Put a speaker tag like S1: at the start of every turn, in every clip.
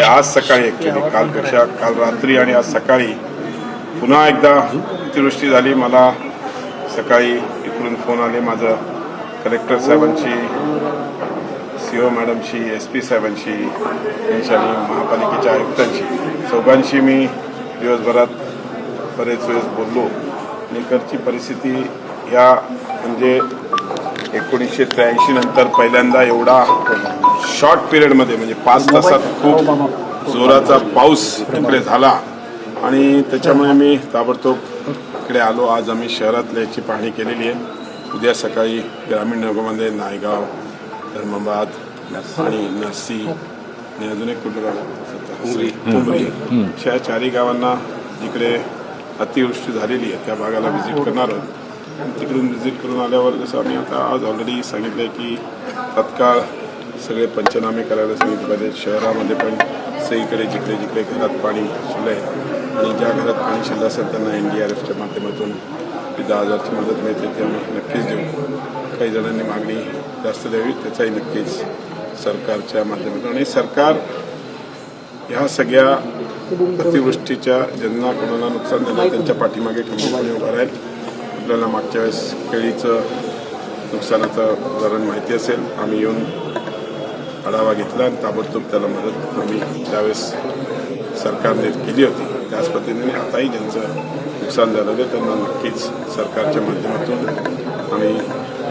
S1: हे आज सकाळी ॲक्च्युली कालपेक्षा काल रात्री आणि आज सकाळी पुन्हा एकदा अतिवृष्टी झाली. मला सकाळी इकडून फोन आले माझं कलेक्टर साहेबांची सी ओ मॅडमशी एस पी साहेबांशी यांची आणि महापालिकेच्या आयुक्तांशी चौघांशी मी दिवसभरात बरेच वेळेस बोललो. आणि इकडची परिस्थिती या म्हणजे एकोणीसशे त्र्याऐंशी नंतर पहिल्यांदा एवढा शॉर्ट पिरियडमध्ये म्हणजे पाच तासात खूप जोराचा पाऊस इकडे झाला. आणि त्याच्यामुळे मी ताबडतोब इकडे आलो. आज आम्ही शहरातल्या याची पाहणी केलेली आहे. उद्या सकाळी ग्रामीण भागामध्ये नायगाव धर्माबाद आणि नरसी आणि अजून एक कुठलं गाव? अशा चारही गावांना जिकडे अतिवृष्टी झालेली आहे. त्या भागाला व्हिजिट करणार आहोत. तिकडून व्हिजिट करून आल्यावर जसं आम्ही आता आज ऑलरेडी सांगितलं आहे की तत्काळ सगळे पंचनामे करायला सांगितले पाहिजे. शहरामध्ये पण सगळीकडे जिकडे जिकडे घरात पाणी शिरलं आहे. आणि ज्या घरात पाणी शिरलं असेल त्यांना एन डी आर एफच्या माध्यमातून दहा हजारची मदत मिळते ते आम्ही नक्कीच देऊ. काही जणांनी मागणी जास्त द्यावी त्याचाही नक्कीच सरकारच्या माध्यमातून. आणि सरकार ह्या सगळ्या अतिवृष्टीच्या ज्यांना कोणाला नुकसान झालं त्यांच्या पाठीमागे खंबीरपणे उभा राहील. आपल्याला मागच्या वेळेस केळीचं नुकसानाचं उदाहरण माहिती असेल. आम्ही येऊन आढावा घेतला आणि ताबडतोब त्याला मदत आम्ही त्यावेळेस सरकारने केली होती. त्याच पद्धतीने आताही ज्यांचं नुकसान झालेलं आहे त्यांना नक्कीच सरकारच्या माध्यमातून आम्ही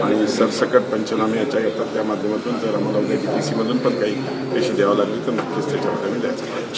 S1: आणि सरसकट पंचनामे याच्या येतात त्या माध्यमातून जर आम्हाला उद्या डी पी सीमधून पण काही पैसे द्यावं लागले तर नक्कीच त्याच्यामध्ये आम्ही द्यायचं.